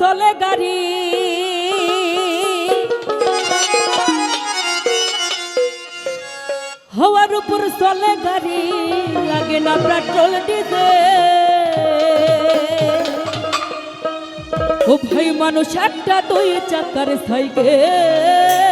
চলে গাড়ি। হওয়ার উপর চলে গাড়ি, লাগে না পেট্রোল দিতে ও ভাই, মানুষ একটা দুই চাকার সাইকেল।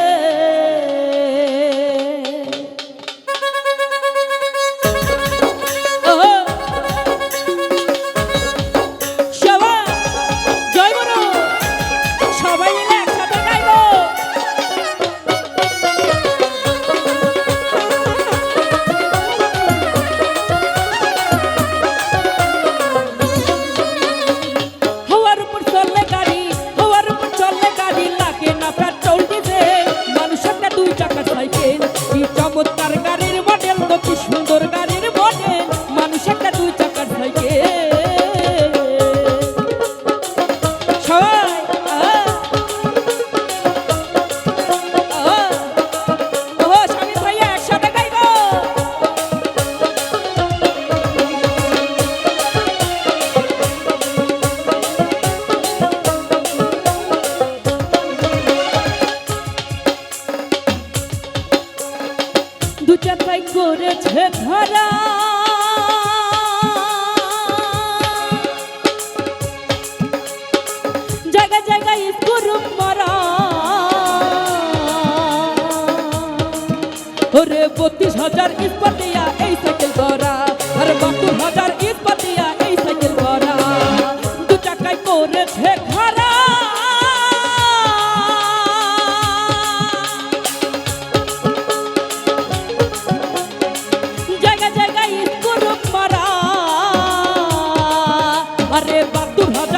ধরা। জায়গা জায়গায় গরু মরা। ওরে বত্রিশ হাজার ইস্পাতিয়া এই সাইকেল ধরা। বাদুর হাজার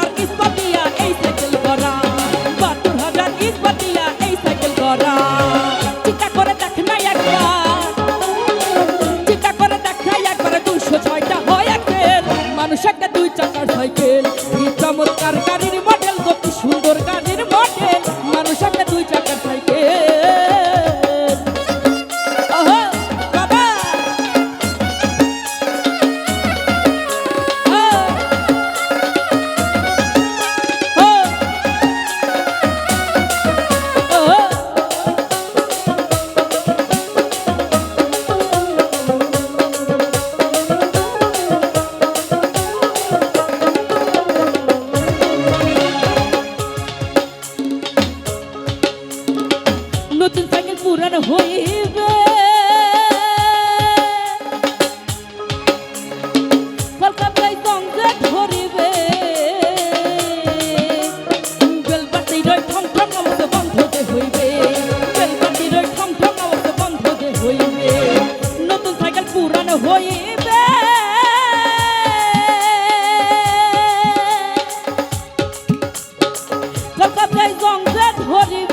what you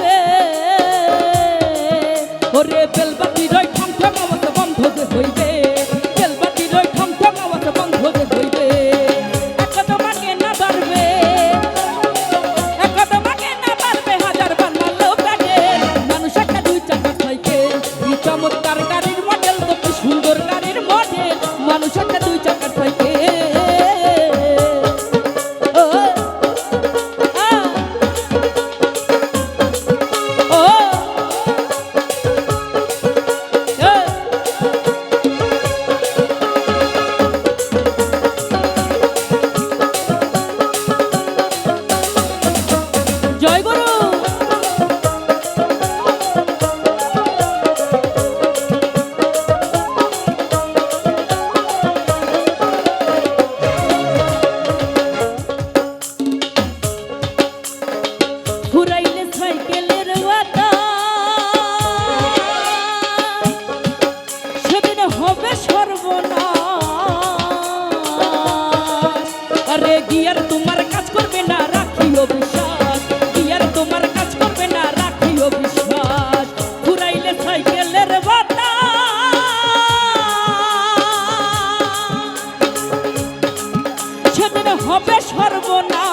না।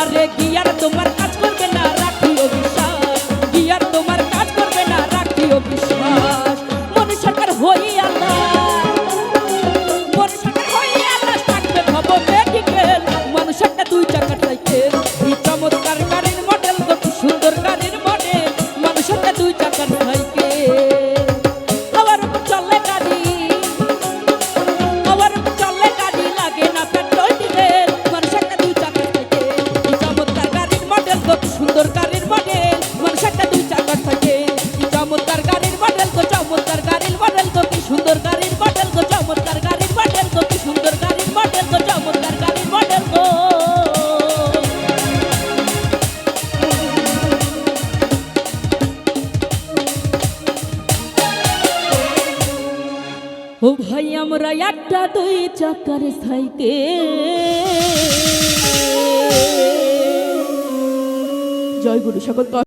আরে কি আর তোমার কাজ করবে না রাখিও বিশ্বাস কি আর তোমার কাজ করবে না রাখিও বিশ্বাস মনে সরকার হইয়া ও ভাই আমরা একটা দুই চাকার সাইকে জয় গুরু সকল